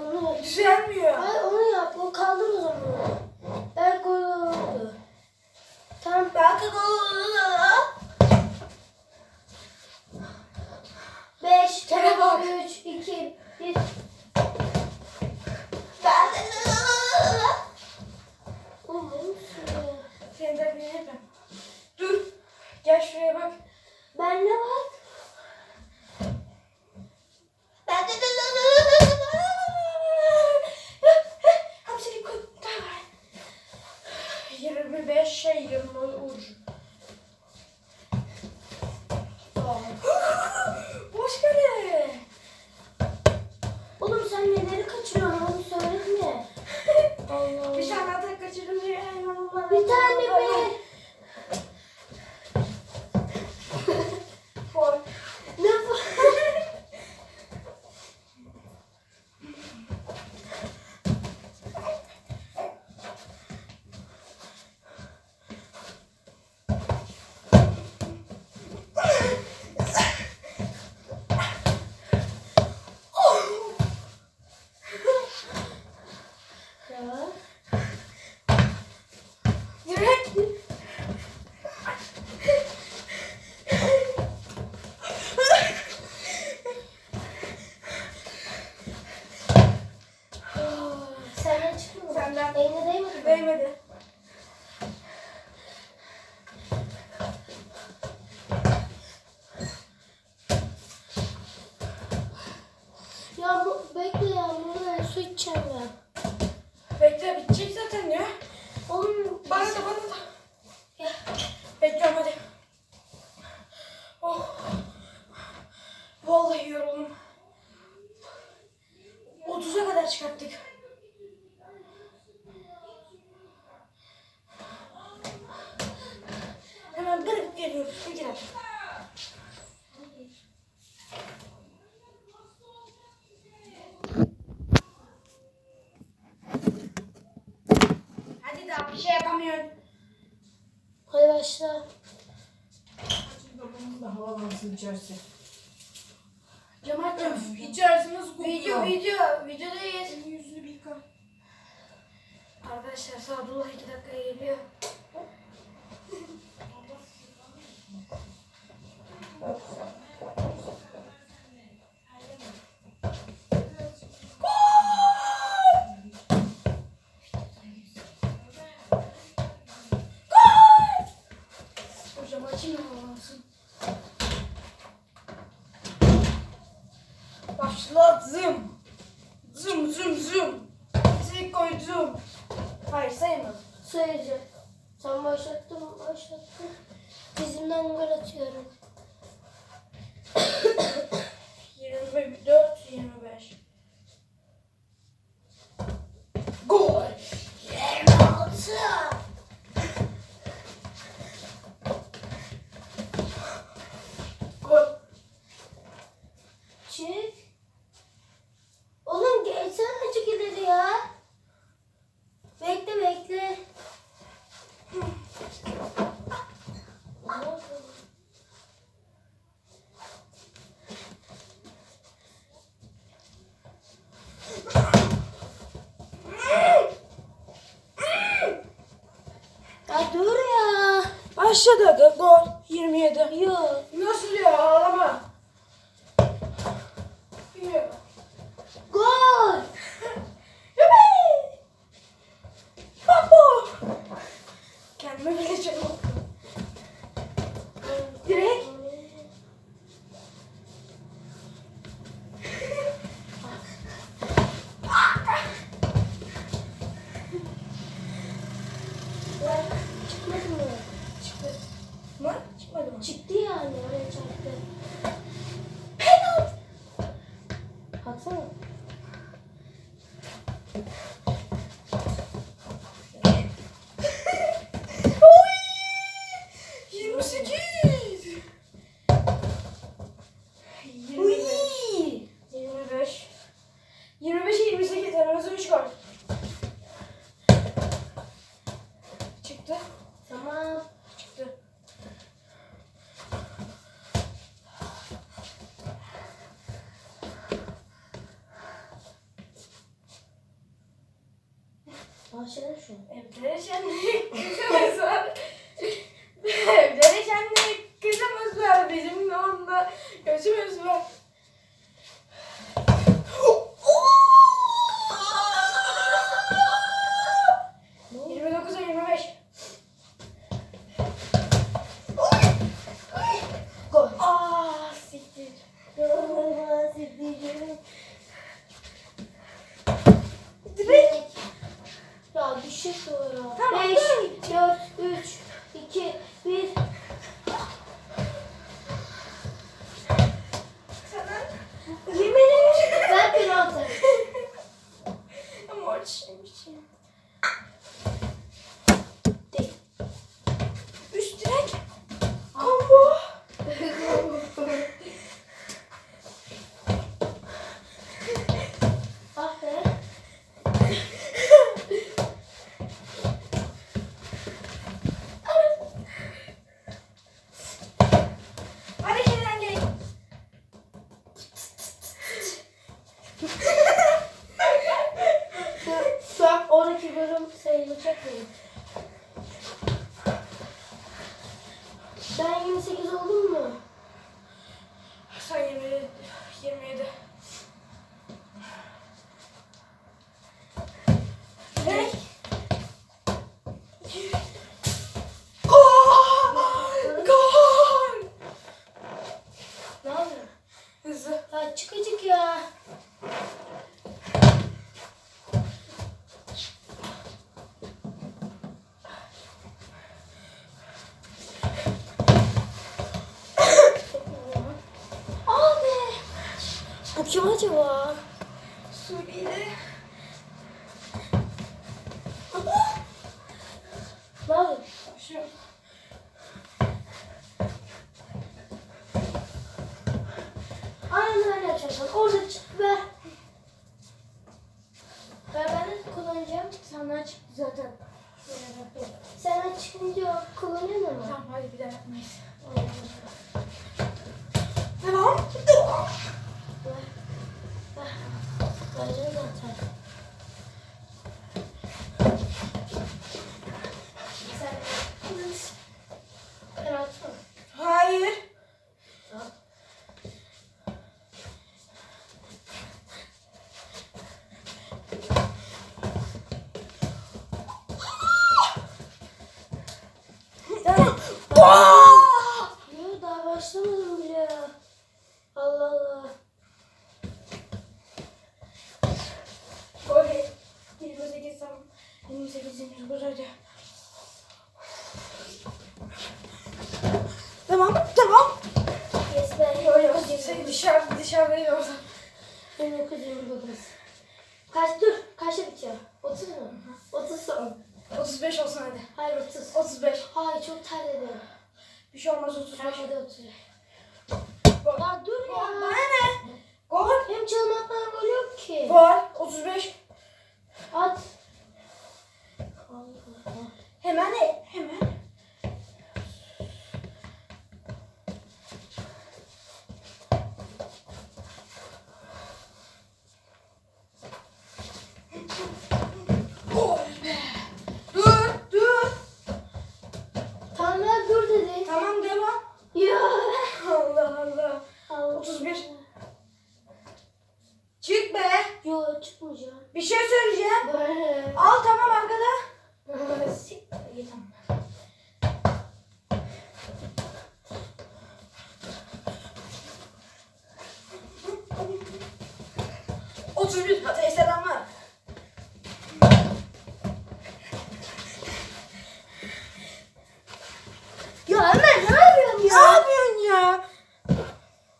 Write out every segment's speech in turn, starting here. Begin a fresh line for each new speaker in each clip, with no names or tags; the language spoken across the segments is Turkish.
onu yap.
Düzelmiyor.
Hayır
onu yap. O kaldı
o zaman. Belki
gol
olurdu. Tamam
belki
gol olurdu. Beş,
tamam.
üç, iki, bir. Ben
de...
Oğlum.
Seni de bilirim. Dur. Gel şuraya bak. Değmedi. geliyoruz. Ne girer? Hadi daha bir şey yapamıyorum.
Hadi başla.
Babamız da havalansın içerisi.
gol atıyorum.
25
4
evde
yaşayan 我神仙。Hoşçakalın. Kim acaba?
Suriyeli.
Yapıyorsun?
Şu.
Aynen öyle yapacaksın. Orada çık ver. Ben de kullanacağım. Senden çıktı zaten. Senden çıkınca kullanıyor mu?
Tamam hadi bir daha yapmayız. Devam. Devam. Hayır.
Yok daha başlamadım bile. Allah Allah.
Gol. 28 tamam. 28. gol hadi. Tamam, tamam.
Yes ben.
Yo yo, şey dışarı dışarıdaydı orada.
1929. Kaç dur? Kaçta bitiyor? 30 mu? 30 son.
35 olsun hadi.
Hayır 30.
35.
Hayır çok terledim.
Bir şey olmaz 35.
30.
Gol.
Ya dur
Gol.
ya.
Bana ne? Gol.
Hem çalmaktan gol yok ki.
Gol. 35.
At. Allah Allah.
Hemen 31. Çık be.
Yo çıkmayacağım.
Bir şey söyleyeceğim.
Böyle.
Al tamam arkada. Siktir git ama. Otuz bir Hatay'a selamlar.
Ya Ömer ne yapıyorsun
Ne yapıyorsun ya?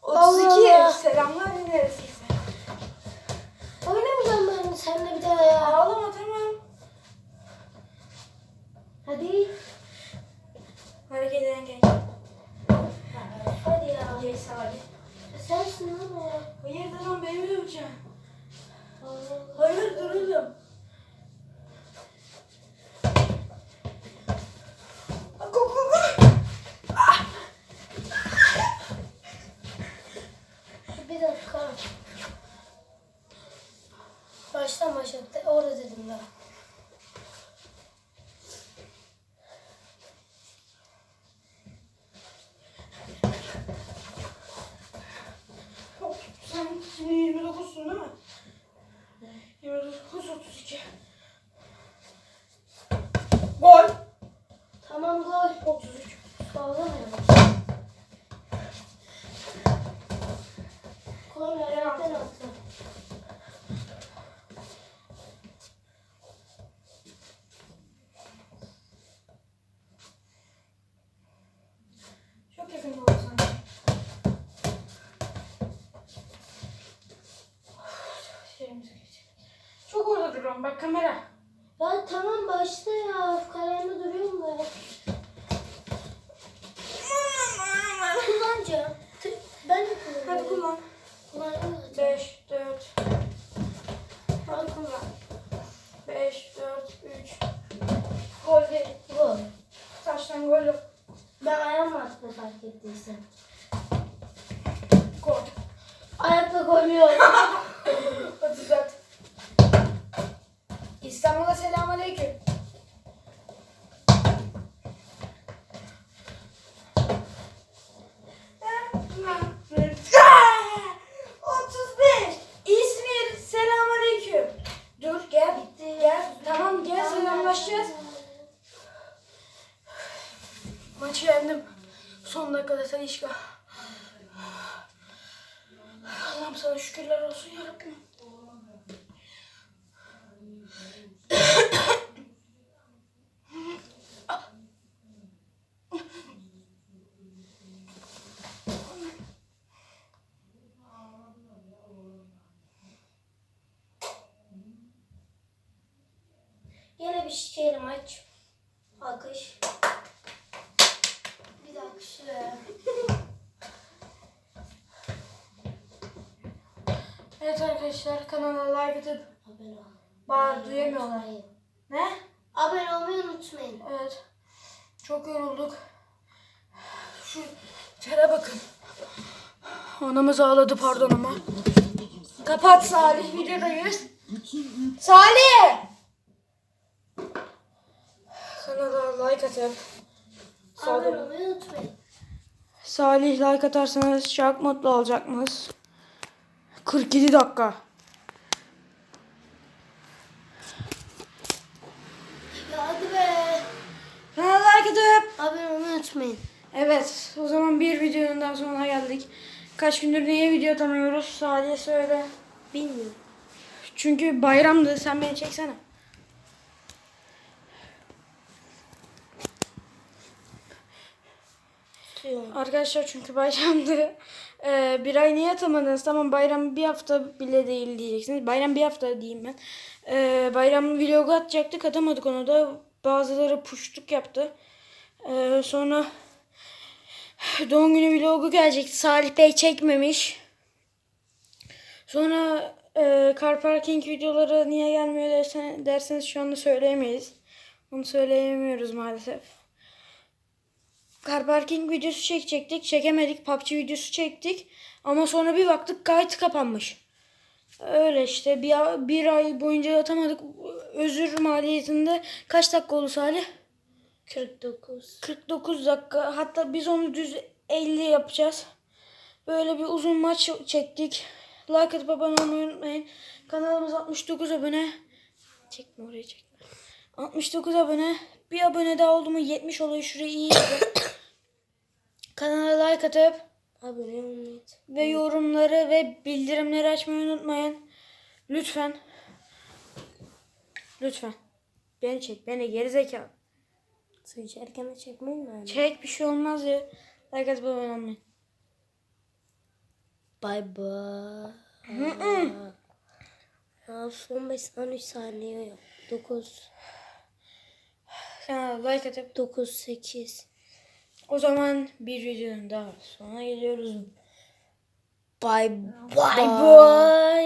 32
Allah.
selamlar neresiyse.
Oynamayacağım ben seninle bir daha ya.
Ağlama tamam.
Hadi.
Hareket eden genç.
Hadi ya.
Geç hadi.
Sensin lan o.
Hayır tamam beni mi döveceksin?
Allah Allah.
Hayır duruldum. Go go go.
Bir dakika. Baştan başlattı. Orada dedim ben.
Sen şimdi 29'sun değil mi? 29 32. Gol.
Tamam gol.
33.
Bağlamayalım. Gol ayaktan attı.
Çok yakın oldu sanki. Şeyimize geçelim. Çok bak kamera.
Ya tamam başla ya. Kalemde duruyorum ben. Kullanacağım. T- Ben de kullanacağım.
Hadi kullan.
Kullanacağım.
5, 4,
Hadi kullan.
5, 4, 3. Gol değil.
Gol.
Taştan gol yok.
Ben ayağımla attım fark ettiysen.
Gol.
Ayakla gol yok.
34. İstanbul'a selamünaleyküm. Maçı yendim. Son dakikada Talişka. Allah'ım sana şükürler olsun yarabbim.
Yine bir şikeyle maç. Alkış. Bir alkış ver.
Evet arkadaşlar kanala like atıp. Bağır duyamıyorlar. Ne?
Abone olmayı unutmayın.
Evet. Çok yorulduk. Şu tere bakın. Anamız ağladı pardon ama. Kapat Salih videodayız. Salih! Kanala like atıp
Abone olmayı unutmayın.
Salih like atarsanız çok mutlu olacaksınız. 47 dakika.
Ya hadi be.
Kanala like atıp
Abone olmayı unutmayın.
Evet, o zaman bir videonun daha sonuna geldik. Kaç gündür niye video atamıyoruz? Salih söyle.
Bilmiyorum.
Çünkü bayramdı, sen beni çeksene.
Tutuyorum.
Arkadaşlar çünkü bayramdı. Ee, bir ay niye atamadınız? Tamam bayram bir hafta bile değil diyeceksiniz. Bayram bir hafta diyeyim ben. Ee, bayram vlogu atacaktık atamadık onu da. Bazıları puştuk yaptı. Ee, sonra doğum günü vlogu gelecekti. Salih Bey çekmemiş. Sonra e, car parking videoları niye gelmiyor dersen, derseniz şu anda söyleyemeyiz. Onu söyleyemiyoruz maalesef. Car parking videosu çekecektik. Çekemedik. PUBG videosu çektik. Ama sonra bir baktık kayıt kapanmış. Öyle işte bir, bir ay boyunca atamadık. Özür maliyetinde kaç dakika oldu Salih?
49.
49 dakika. Hatta biz onu düz 50 yapacağız. Böyle bir uzun maç çektik. Like atıp abone olmayı unutmayın. Kanalımız 69 abone. Çekme oraya çekme. 69 abone. Bir abone daha oldu mu 70 oluyor. Şurayı iyi. Kanala like atıp
Abone olmayı
ve yorumları ve bildirimleri açmayı unutmayın. Lütfen. Lütfen. Beni çek. Beni gerizekalı.
Su içerken de çekmeyin mi?
Çek bir şey olmaz ya. Atıp abone olmayın.
Bye bye. Ya son 5 13 saniye yok. 9
Kanala like atıp
9 8
o zaman bir videonun daha sonra geliyoruz.
Bye bye.
Bye bye.